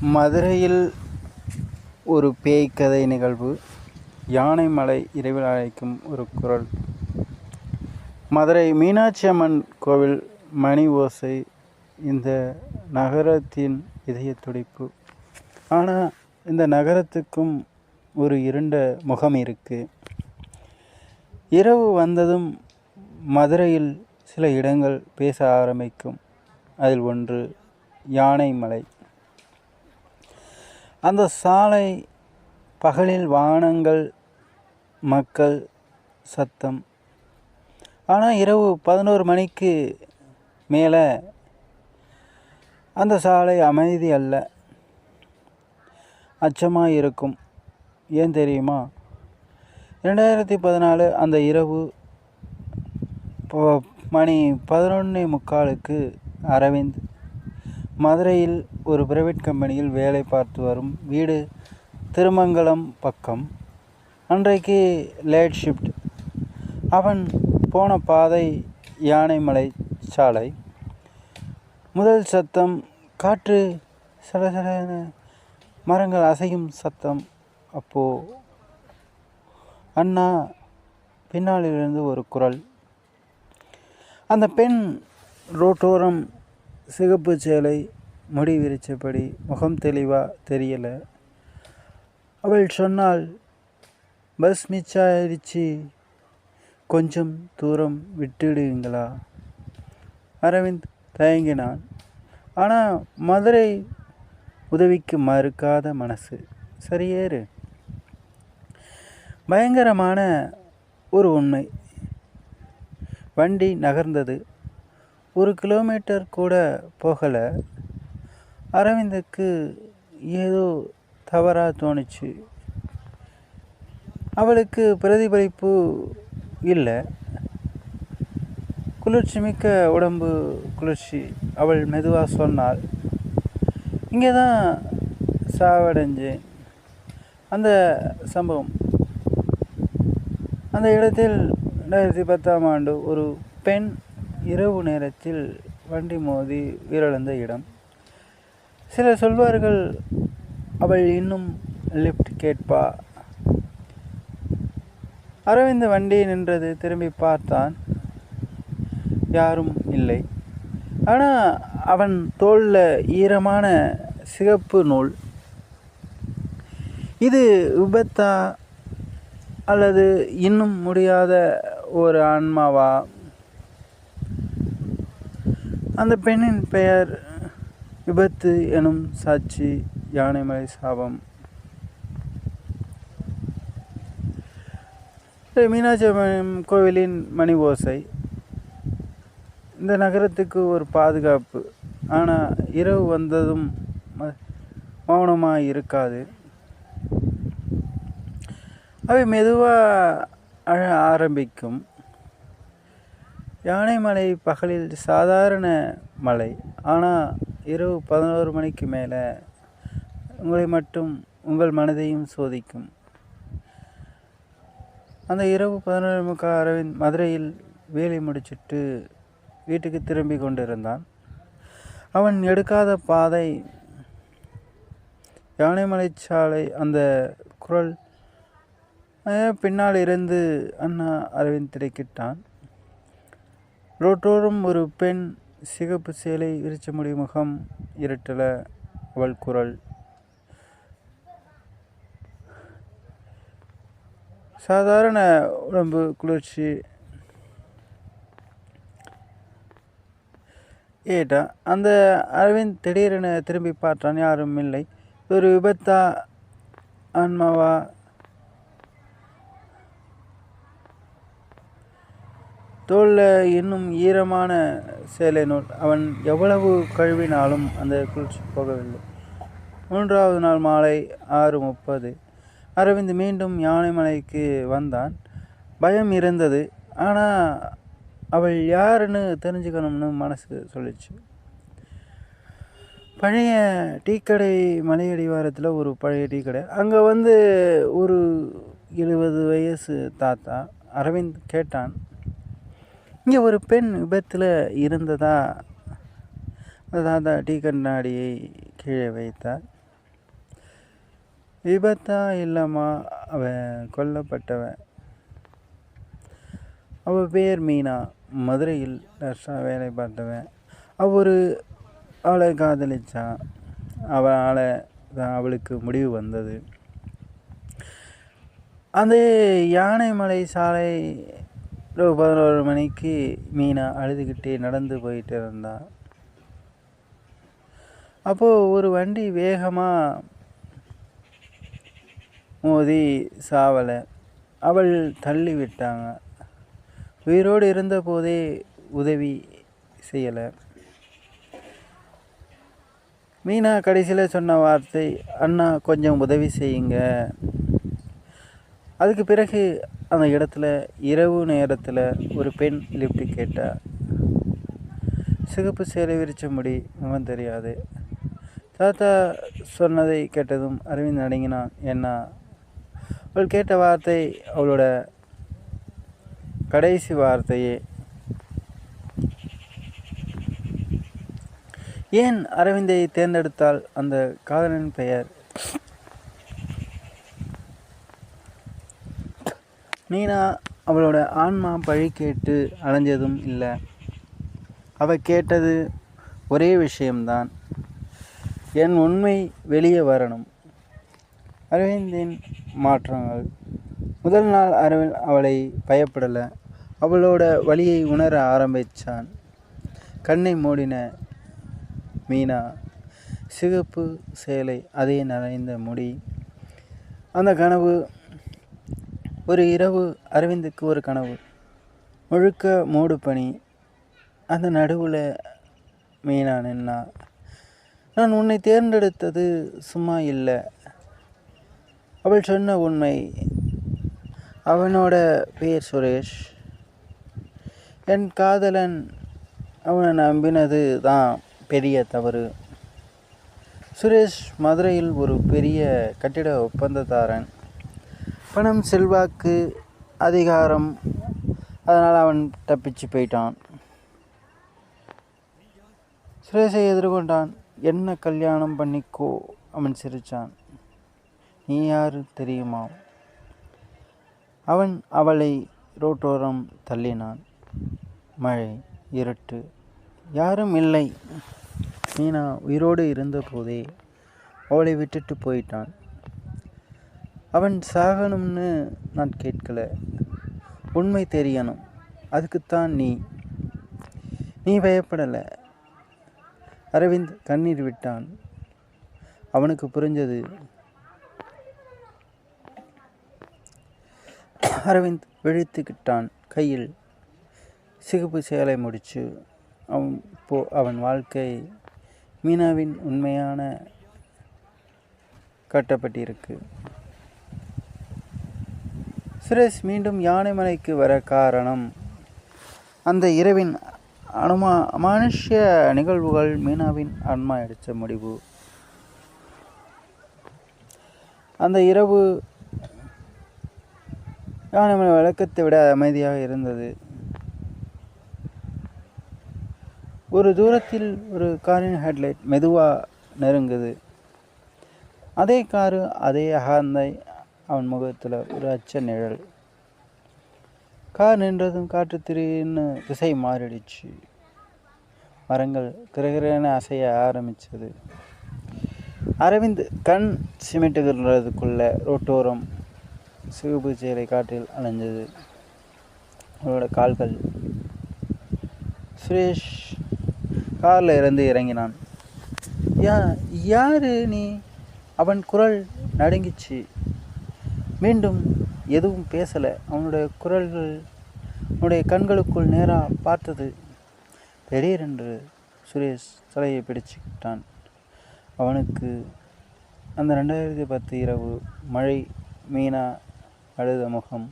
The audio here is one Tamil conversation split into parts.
மதுரையில் ஒரு பேய் கதை நிகழ்வு. யானை மலை இரவில் அழைக்கும் ஒரு குரல். மதுரை மீனாட்சி அம்மன் கோவில் மணி ஓசை. இந்த நகரத்தின் இதய துடிப்பு. ஆனால் இந்த நகரத்துக்கும் ஒரு இருண்ட முகம் இருக்குது இரவு வந்ததும் மதுரையில் சில இடங்கள் பேச ஆரம்பிக்கும். அதில் ஒன்று யானை மலை. அந்த சாலை பகலில் வானங்கள் மக்கள் சத்தம். ஆனால் இரவு பதினோரு மணிக்கு மேலே அந்த சாலை அமைதி அல்ல. அச்சமாக இருக்கும். ஏன் தெரியுமா? ரெண்டாயிரத்தி பதினாலு அந்த இரவு மணி பதினொன்னே முக்காலுக்கு அரவிந்த் மதுரையில் ஒரு பிரைவேட் கம்பெனியில் வேலை பார்த்து வரும் வீடு திருமங்கலம் பக்கம். அன்றைக்கு லேட் ஷிஃப்ட் அவன் போன பாதை யானைமலை சாலை. முதல் சத்தம் காற்று சலசலன மரங்கள் அசையும் சத்தம் அப்போது அண்ணா பின்னாலிருந்து ஒரு குரல். அந்த பெண் ரோட்டோரம் சிகப்பு சேலை முடி விரிச்சபடி முகம் தெளிவாக தெரியலை. அவள் சொன்னால் பஸ் மிச்சாயிடுச்சு கொஞ்சம் தூரம் விட்டுடுவீங்களா? அரவிந்த் தயங்கினான். ஆனால் மதுரை உதவிக்கு மறுக்காத மனசு. சரியேறு. பயங்கரமான ஒரு உண்மை. வண்டி நகர்ந்தது. ஒரு கிலோமீட்டர் கூட போகலை. அரவிந்துக்கு ஏதோ தவறாக தோணுச்சு. அவளுக்கு பிரதிபலிப்பு இல்லை. குளிர்ச்சி மிக்க உடம்பு குளிர்ச்சி அவள் மெதுவாக சொன்னாள். இங்கே தான் சாவடைஞ்சேன். அந்த சம்பவம். அந்த இடத்தில் ரெண்டாயிரத்தி பத்தாம் ஆண்டு ஒரு பெண் இரவு நேரத்தில் வண்டி மோதி உயிரிழந்த இடம். சிலர் சொல்வார்கள் அவள் இன்னும் லிஃப்ட் கேட்பா. அரவிந்த் வண்டி நின்றது திரும்பி பார்த்தான். யாரும் இல்லை. ஆனால் அவன் தோளில் ஈரமான சிகப்பு நூல். இது விபத்தா அல்லது இன்னும் முடியாத ஒரு ஆன்மாவா? அந்த பெண்ணின் பெயர் விபத்து எனும் சாட்சி யானைமலை சாபம். மீனாட்சி கோவிலின் மணி ஓசை. இந்த நகரத்துக்கு ஒரு பாதுகாப்பு. ஆனால் இரவு வந்ததும் ம- மௌனமாக இருக்காது. அவை மெதுவாக அழ ஆரம்பிக்கும். யானைமலை பகலில் சாதாரண மலை. ஆனால் இரவு பதினோரு மணிக்கு மேலே உங்களை மட்டும் உங்கள் மனதையும் சோதிக்கும். அந்த இரவு பதினோரு முக்கால் அரவிந்த் மதுரையில் வேலை முடிச்சிட்டு வீட்டுக்கு திரும்பி கொண்டிருந்தான். அவன் எடுக்காத பாதை யானைமலை சாலை அந்த குரல் பின்னால் இருந்து அண்ணா அரவிந்த் திடுக்கிட்டான். ரோட்டோரம் ஒரு பெண் சிகப்பு சேலை விரிச்ச முடி முகம் இருட்டல அவள் குரல். சாதாரண உடம்பு குளிர்ச்சி. ஏட்டா அந்த அரவிந்த் திடீரென திரும்பி பார்த்தான். யாரும் இல்லை. ஒரு விபத்தா ஆன்மாவா தோளில் இன்னும் ஈரமான சேலை நூல். அவன் எவ்வளவு கழுவினாலும் அந்த குளிர்ச்சி போகவில்லை. மூன்றாவது நாள் மாலை ஆறு முப்பது. அரவிந்த் மீண்டும் யானைமலைக்கு வந்தான். பயம் இருந்தது. ஆனால் அவள் யாருன்னு தெரிஞ்சுக்கணும்னு மனசு சொல்லிச்சு. பழைய டீக்கடை மலையடிவாரத்தில் ஒரு பழைய டீக்கடை அங்கே வந்து ஒரு எழுபது வயசு தாத்தா அரவிந்த் கேட்டான். இங்கே ஒரு பெண் விபத்தில் இருந்ததா? அந்த டீ கண்ணாடியை கீழே வைத்தார். விபத்தா இல்லைம்மா அவன் கொல்லப்பட்டவன். அவள் பேர் மீனா. மதுரையில் நர்ஸாக வேலை பார்த்தவன். அவ ஒரு அவளை காதலிச்சான். அவளால் தான் அவளுக்கு முடிவு வந்தது. அந்த யானைமலை சாலை இரவு பதினோரு மணிக்கு மீனா அழுதுகிட்டே நடந்து போயிட்டு இருந்தா. அப்போது ஒரு வண்டி வேகமாக மோதி சாவலை. அவள் தள்ளி விட்டாங்க. உயிரோடு இருந்த போதே உதவி செய்யலை. மீனா கடைசியில் சொன்ன வார்த்தை அண்ணா கொஞ்சம் உதவி செய்யுங்க. அதுக்கு பிறகு அந்த இடத்துல இரவு நேரத்தில் ஒரு பெண் லிஃப்ட் கேட்டால் சிகப்பு சேலை விரிச்ச முடி முகம் தெரியாது. தாத்தா சொன்னதை கேட்டதும் அரவிந்த் அடங்கினான் என்ன? அவள் கேட்ட வார்த்தை அவளோட கடைசி வார்த்தையே. ஏன் அரவிந்தை தேர்ந்தெடுத்தால் அந்த காதலன் பெயர்? மீனா அவளோட ஆன்மா பழி கேட்டு அலைஞ்சதும் இல்லை. அவள் கேட்டது ஒரே விஷயம்தான். என் உண்மை வெளியே வரணும். அரவிந்தின் மாற்றங்கள். முதல் நாள் அரவிந்த் அவளை பயப்படலை. அவளோட வழியை உணர ஆரம்பித்தான் கண்ணை மூடின மீனா சிகப்பு சேலை அதே நனைந்த முடி. அந்த கனவு ஒரு இரவு அரவிந்துக்கு ஒரு கனவு. முழுக்க மூடு பணி. அந்த நடுவில் மீனா நின்னா. நான் உன்னை தேர்ந்தெடுத்தது சும்மா இல்லை. அவள் சொன்ன உண்மை. அவனோட பேர் சுரேஷ். என் காதலன் அவனை நம்பினது தான் பெரிய தவறு. சுரேஷ் மதுரையில் ஒரு பெரிய கட்டிட ஒப்பந்ததாரன். பணம் செல்வாக்கு அதிகாரம். அதனால் அவன் தப்பிச்சு போயிட்டான். சுரேஷை எதிர்கொண்டான். என்ன கல்யாணம் பண்ணிக்கோ அவன் சிரித்தான் நீ யார் தெரியுமா? அவன் அவளை ரோட்டோரம் தள்ளினான். மழை இருட்டு யாரும் இல்லை. மீனா உயிரோடு இருந்தபோதே அவளை விட்டுட்டு போயிட்டான். அவன் சாகணும்னு நான் கேட்கல. உண்மை தெரியணும். அதுக்குத்தான் நீ. நீ பயப்படலை. அரவிந்த் கண்ணீர் விட்டான். அவனுக்கு புரிஞ்சது. அரவிந்த் விழித்துக்கிட்டான். கையில் சிகப்பு சேலை முடிச்சு அவன் போ அவன் வாழ்க்கை மீனாவின் உண்மையான கட்டப்பட்டிருக்கு. சுரேஷ் மீண்டும் யானைமலைக்கு வர காரணம். அந்த இரவின் அனுமா அமானுஷ்ய நிகழ்வுகள் மீனாவின் ஆன்மா அடித்த முடிவு. அந்த இரவு யானைமலை வழக்கத்தை விட அமைதியாக இருந்தது. ஒரு தூரத்தில் ஒரு காரின் ஹெட்லைட் மெதுவாக நெருங்குது. அதே காரு அதே அகாந்தை அவன் முகத்தில் ஒரு அச்ச நிழல். கார் நின்றதும் காற்று திடீர்னு திசை மாறிடுச்சு. மரங்கள் கிரகிரன அசைய ஆரம்பித்தது அரவிந்த் கண் சிமிட்டுகிறதுக்குள்ள ரோட்டோரம் சிவப்பு சேலை காற்றில் அலைஞ்சது. அவனோட கால்கள். சுரேஷ் காரில் இருந்து இறங்கினான். யா யாரு நீ? அவன் குரல் நடுங்கிச்சு. மீண்டும் எதுவும் பேசலை. அவனுடைய குரல்கள் அவனுடைய கண்களுக்குள் நேராக பார்த்தது திடீரென்று சுரேஷ் தலையை பிடிச்சுக்கிட்டான். அவனுக்கு அந்த ரெண்டாயிரத்தி பத்து இரவு மழை மீனா அழுத முகம்.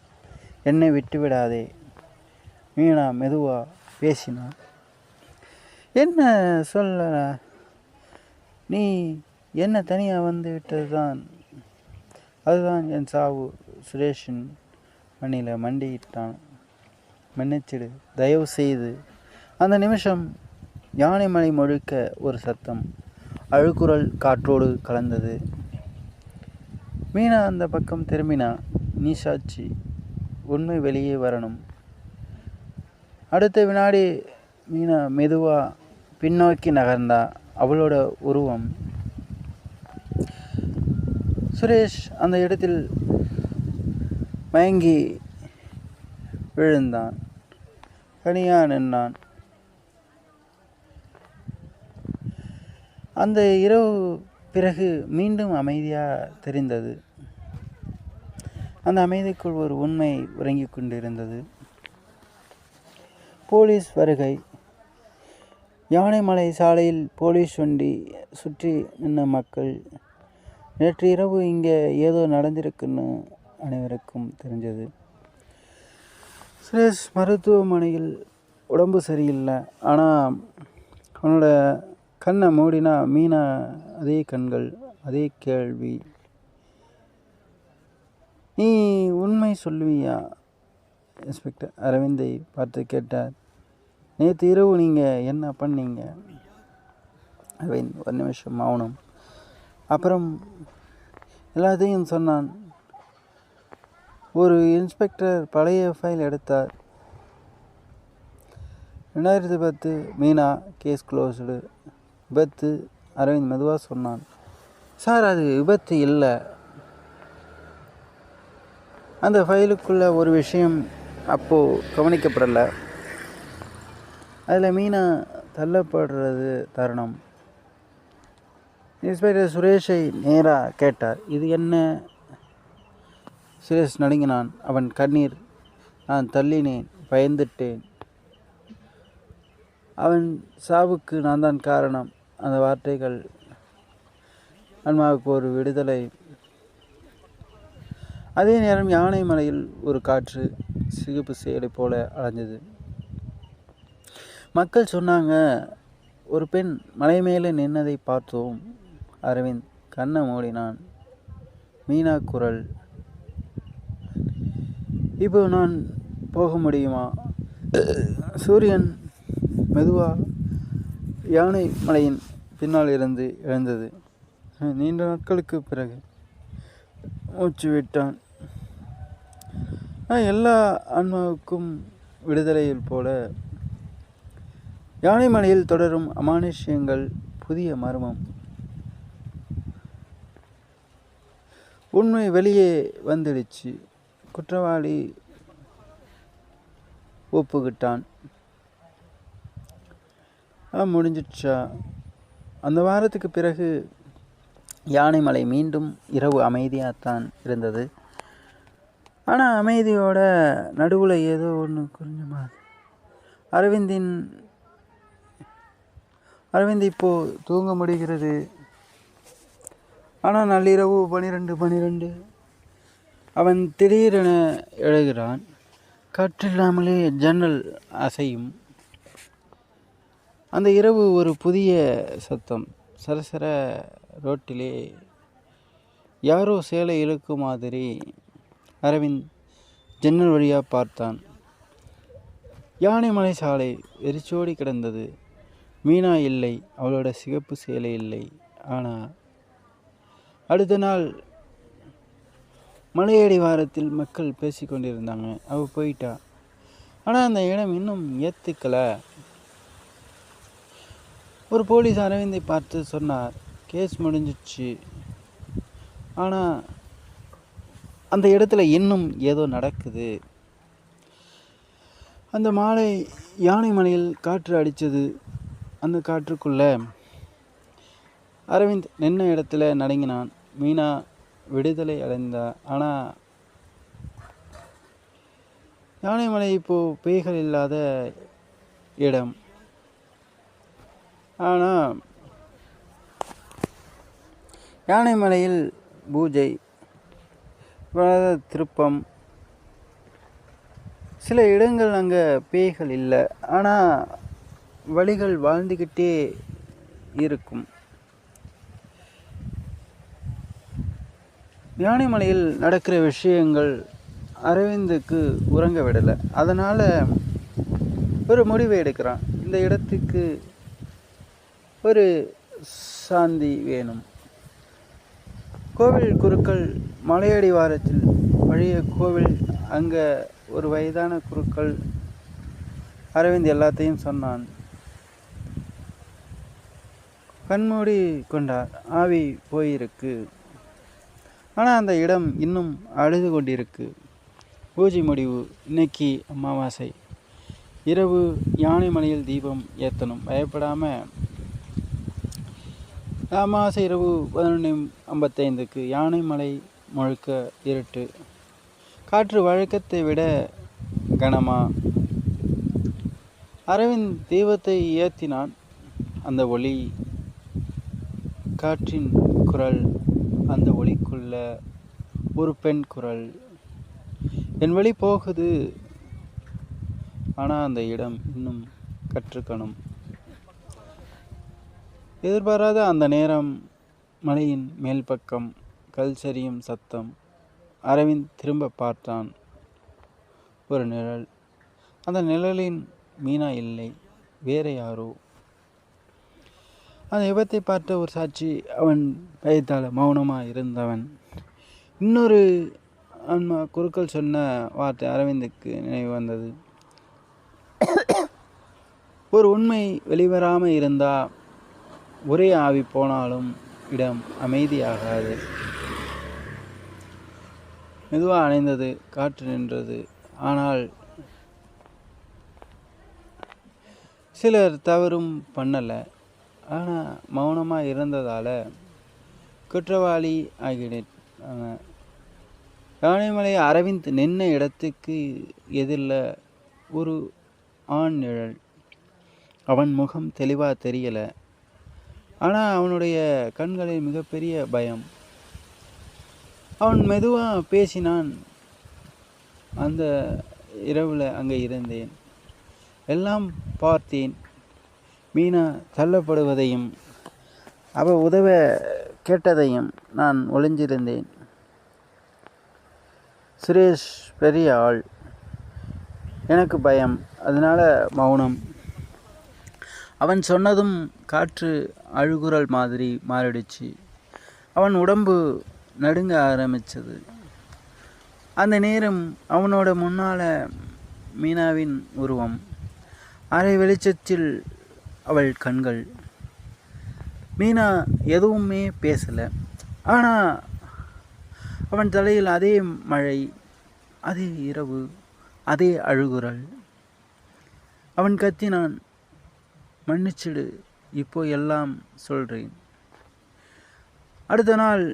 என்னை விட்டுவிடாதே மீனா மெதுவாக பேசினான் என்ன சொல்ல நீ என்ன தனியாக வந்து விட்டது தான் அதுதான் என் சாவு. சுரேஷின் மண்ணில் மண்டியிட்டான். மன்னிச்சிடு. தயவு செய்து அந்த நிமிஷம் யானைமலை முழுக்க ஒரு சத்தம். அழுக்குரல் காற்றோடு கலந்தது. மீனா அந்த பக்கம் திரும்பினா நீசாட்சி உண்மை வெளியே வரணும். அடுத்த வினாடி மீனா மெதுவாக பின்னோக்கி நகர்ந்தா அவளோட உருவம் சுரேஷ் அந்த இடத்தில் மயங்கி விழுந்தான். தனியாக நின்றான் அந்த இரவு பிறகு மீண்டும் அமைதியாக தெரிந்தது. அந்த அமைதிக்குள் ஒரு உண்மை உறங்கிக் கொண்டிருந்தது. போலீஸ் வருகை. யானைமலை சாலையில் போலீஸ் வண்டி சுற்றி நின்ற மக்கள் நேற்று இரவு இங்கே ஏதோ நடந்திருக்குன்னு அனைவருக்கும் தெரிஞ்சது. சுரேஷ் மருத்துவமனையில் உடம்பு சரியில்லை. ஆனால் அவனோட கண்ணை மூடினா மீனா அதே கண்கள் அதே கேள்வி. நீ உண்மை சொல்லுவியா? இன்ஸ்பெக்டர் அரவிந்தை பார்த்து கேட்டார். நேற்று இரவு நீங்கள் என்ன பண்ணீங்க? அரவிந்த் ஒரு நிமிஷம் மௌனம். அப்புறம் எல்லாத்தையும் சொன்னான். ஒரு இன்ஸ்பெக்டர் பழைய ஃபைல் எடுத்தார். ரெண்டாயிரத்தி பத்து மீனா கேஸ் க்ளோஸ்டு விபத்து அரவிந்த் மெதுவாக சொன்னான். சார் அது விபத்து இல்லை. அந்த ஃபைலுக்குள்ள ஒரு விஷயம் அப்போது கவனிக்கப்படலை. அதில் மீனா தள்ளப்படுறது தருணம். இன்ஸ்பெக்டர் சுரேஷை நேராக கேட்டார் இது என்ன? சுரேஷ் நடுங்கினான் அவன் கண்ணீர் நான் தள்ளினேன் பயந்துட்டேன். அவன் சாவுக்கு நான் தான் காரணம். அந்த வார்த்தைகள் அன்மாவுக்கு ஒரு விடுதலை. அதே நேரம் யானை மலையில் ஒரு காற்று சிகப்பு செயலை போல அலைஞ்சது. மக்கள் சொன்னாங்க ஒரு பெண் மலை மேலே நின்னதை பார்த்தோம். அரவிந்த் கண்ணை மூடினான். மீனா குரல். இப்போ நான் போக முடியுமா? சூரியன் மெதுவாக யானை மலையின் பின்னால் இருந்து எழுந்தது. நீண்ட நாட்களுக்கு பிறகு மூச்சு விட்டான். எல்லா ஆன்மாவுக்கும் விடுதலையில் போல. யானைமலையில் தொடரும் அமானுஷ்யங்கள் புதிய மர்மம். உண்மை வெளியே வந்துடுச்சு. குற்றவாளி ஒப்புக்கிட்டான். ஆ முடிஞ்சிடுச்சா? அந்த வாரத்துக்கு பிறகு யானைமலை மீண்டும் இரவு அமைதியாகத்தான் இருந்தது. ஆனால் அமைதியோட நடுவில் ஏதோ ஒன்று குறிஞ்ச மாதிரி. அரவிந்தின் அரவிந்த் இப்போது தூங்க முடிகிறது. ஆனால் நள்ளிரவு பனிரெண்டு பனிரெண்டு. அவன் திடீரென எழுகிறான். காற்றில்லாமலே ஜன்னல் அசையும். அந்த இரவு ஒரு புதிய சத்தம். சரசர ரோட்டிலே யாரோ சேலை இழுக்கும் மாதிரி அரவிந்த் ஜன்னல் வழியாக பார்த்தான். யானைமலை சாலை வெறிச்சோடி கிடந்தது. மீனா இல்லை அவளோட சிகப்பு சேலை இல்லை. ஆனால் அடுத்த நாள் மலையடி வாரத்தில் மக்கள் பேசிக்கொண்டிருந்தாங்க அவள் போயிட்டா. ஆனால் அந்த இடம் இன்னும் ஏற்றுக்கலை ஒரு போலீஸ் அரவிந்தை பார்த்து சொன்னார். கேஸ் முடிஞ்சிச்சு. ஆனால் அந்த இடத்துல இன்னும் ஏதோ நடக்குது. அந்த மாலை யானை மலையில் காற்று அடித்தது அந்த காற்றுக்குள்ள. அரவிந்த் நின்ன இடத்துல நடுங்கினான். மீனா விடுதலை அடைந்தார் ஆனால் யானைமலை இப்போது பேய்கள் இல்லாத இடம். ஆனால் யானைமலையில் பூஜை விரத திருப்பம் சில இடங்கள் அங்கே பேய்கள் இல்லை. ஆனால் வழிகள் வாழ்ந்துக்கிட்டே இருக்கும். யானைமலையில் நடக்கிற விஷயங்கள் அரவிந்துக்கு உறங்க விடலை. அதனால் ஒரு முடிவை எடுக்கிறான். இந்த இடத்துக்கு ஒரு சாந்தி வேணும். கோவில் குருக்கள் மலையடி வாரத்தில் வழிய கோவில் அங்கே ஒரு வயதான குருக்கள் அரவிந்த் எல்லாத்தையும் சொன்னான். கண்மூடி கொண்டார். ஆவி போயிருக்கு. ஆனால் அந்த இடம் இன்னும் அழுது கொண்டிருக்கு. பூஜை முடிவு இன்னைக்கு அமாவாசை. இரவு யானை மலையில் தீபம் ஏற்றணும் பயப்படாமல் அமாவாசை இரவு பதினொன்று ஐம்பத்தைந்துக்கு யானை மலை முழுக்க இருட்டு. காற்று வழக்கத்தை விட கனமா? அரவிந்த் தீபத்தை ஏற்றினான் அந்த ஒளி காற்றின் குரல் அந்த ஒளிக்குள்ள ஒரு பெண் குரல். என் வழி போகுது. ஆனால் அந்த இடம் இன்னும் கற்றுக்கணும். எதிர்பாராத அந்த நேரம் மலையின் மேல் பக்கம் கல் சரியும் சத்தம். அரவிந்த் திரும்ப பார்த்தான். ஒரு நிழல். அந்த நிழலின் மீனா இல்லை. வேற யாரோ அந்த விபத்தை பார்த்த ஒரு சாட்சி அவன் பயத்தால் மௌனமாக இருந்தவன். இன்னொரு ஆன்மா குருக்கள் சொன்ன வார்த்தை அரவிந்துக்கு நினைவு வந்தது. ஒரு உண்மை வெளிவராமல் இருந்தால் ஒரே ஆவி போனாலும் இடம் அமைதியாகாது. மெதுவாக அணைந்தது காற்று நின்றது. ஆனால் சிலர் தவறும் பண்ணலை. ஆனால் மௌனமாக இருந்ததால் குற்றவாளி ஆகினாங்க யானைமலை அரவிந்த் நின்ன இடத்துக்கு எதிரில் ஒரு ஆண் நிழல். அவன் முகம் தெளிவாக தெரியலை. ஆனால் அவனுடைய கண்களில் மிகப்பெரிய பயம். அவன் மெதுவாக பேசினான். அந்த இரவில் அங்கே இருந்தேன். எல்லாம் பார்த்தேன். மீனா தள்ளப்படுவதையும் அவள் உதவ கேட்டதையும் நான் ஒளிஞ்சிருந்தேன். சுரேஷ் பெரிய ஆள். எனக்கு பயம். அதனால் மௌனம். அவன் சொன்னதும் காற்று அழுகுரல் மாதிரி மாறிடுச்சு. அவன் உடம்பு நடுங்க ஆரம்பித்தது அந்த நேரம் அவனோட முன்னால் மீனாவின் உருவம். அரை வெளிச்சத்தில் அவள் கண்கள். மீனா எதுவுமே பேசலை. ஆனால் அவன் தலையில் அதே மழை அதே இரவு அதே அழுகுரல். அவன் கத்தினான் மன்னிச்சிடு இப்போ எல்லாம் சொல்கிறேன் அடுத்த நாள்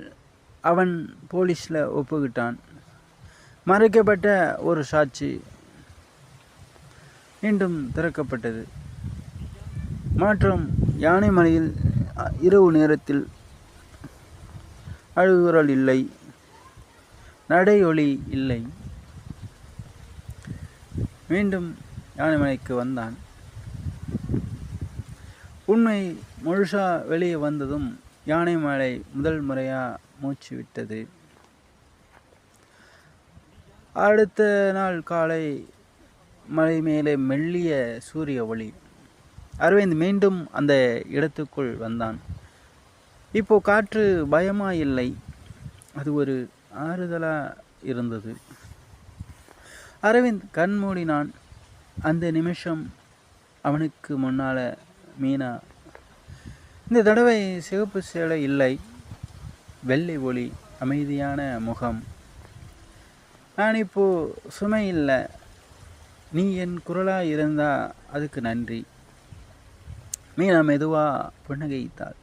அவன் போலீஸில் ஒப்புக்கிட்டான். மறைக்கப்பட்ட ஒரு சாட்சி மீண்டும் திறக்கப்பட்டது. மாற்றம் யானைமலையில் இரவு நேரத்தில் அழுகுரல் இல்லை நடையொலி இல்லை. மீண்டும் யானைமலைக்கு வந்தான். உண்மை முழுசா வெளியே வந்ததும் யானைமலை முதல் முறையாக மூச்சு விட்டது. அடுத்த நாள் காலை மலை மேலே மெல்லிய சூரிய ஒளி. அரவிந்த் மீண்டும் அந்த இடத்துக்குள் வந்தான். இப்போ காற்று பயமா இல்லை அது ஒரு ஆறுதலாக இருந்தது. அரவிந்த் கண் மூடினான். அந்த நிமிஷம் அவனுக்கு முன்னால் மீனா இந்த தடவை சிவப்பு சேலை இல்லை. வெள்ளை ஒளி அமைதியான முகம். நான் இப்போது சுமை இல்லை. நீ என் குரலாக இருந்தால் அதுக்கு நன்றி. மீனா மெதுவாக புன்னகைத்தாள்.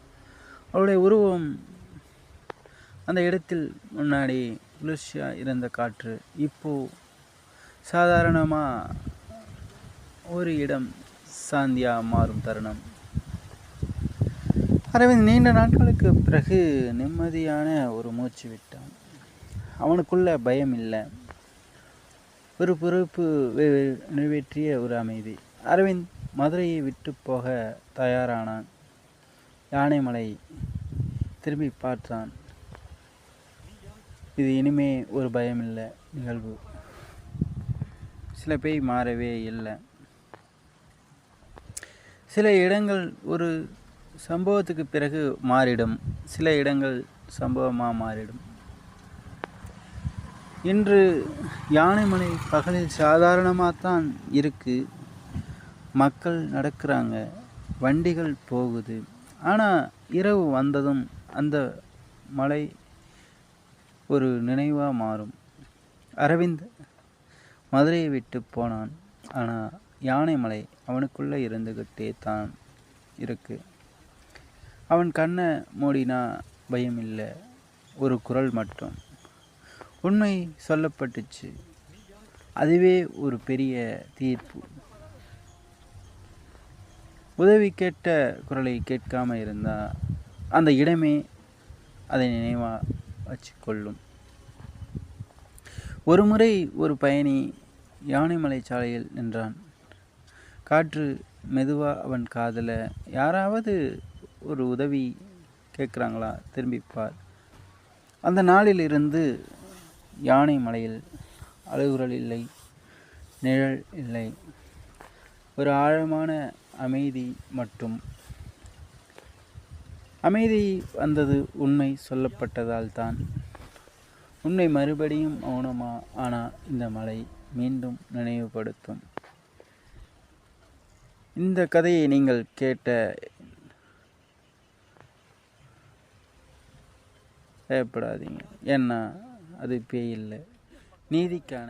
அவளுடைய உருவம் அந்த இடத்தில் முன்னாடி குளிர்ச்சியாக இருந்த காற்று. இப்போ சாதாரணமாக ஒரு இடம் சாந்தியாக மாறும் தருணம். அரவிந்த் நீண்ட நாட்களுக்கு பிறகு நிம்மதியான ஒரு மூச்சு விட்டான். அவனுக்குள்ள பயம் இல்லை. ஒரு பொறுப்பு நிறைவேற்றிய ஒரு அமைதி. அரவிந்த் மதுரையை விட்டு போக தயாரானான். யானைமலை திரும்பி பார்த்தான். இது இனிமே ஒரு பயமில்லை நிகழ்வு. சில பேய் மாறவே இல்லை. சில இடங்கள் ஒரு சம்பவத்துக்கு பிறகு மாறிடும். சில இடங்கள் சம்பவமாக மாறிடும். இன்று யானைமலை பகலில் சாதாரணமாக தான் இருக்குது மக்கள் நடக்கிறாங்க வண்டிகள் போகுது. ஆனால் இரவு வந்ததும் அந்த மலை ஒரு நினைவாக மாறும். அரவிந்த் மதுரையை விட்டு போனான். ஆனால் யானைமலை அவனுக்குள்ளே இருந்துக்கிட்டே தான் இருக்கு. அவன் கண்ணை மூடினா பயம் இல்லை ஒரு குரல் மட்டும். உண்மை சொல்லப்பட்டுச்சு. அதுவே ஒரு பெரிய தீர்ப்பு. உதவி கேட்ட குரலை கேட்காமல் இருந்தால் அந்த இடமே அதை நினைவாக வச்சுக்கொள்ளும். ஒரு முறை ஒரு பயணி யானைமலை சாலையில் நின்றான். காற்று மெதுவாக அவன் காதில் யாராவது ஒரு உதவி கேட்குறாங்களா? திரும்பிப்பார் அந்த நாளிலிருந்து யானை மலையில் அழுகுரல் இல்லை நிழல் இல்லை. ஒரு ஆழமான அமைதி மற்றும் அமைதி வந்தது உண்மை சொல்லப்பட்டதால் தான் உண்மை மறுபடியும் மௌனமா ஆனால் இந்த மலை மீண்டும் நினைவுபடுத்தும். இந்த கதையை நீங்கள் கேட்ட பயப்படாதீங்க. ஏன்னா அது பேய் இல்லை நீதிக்கான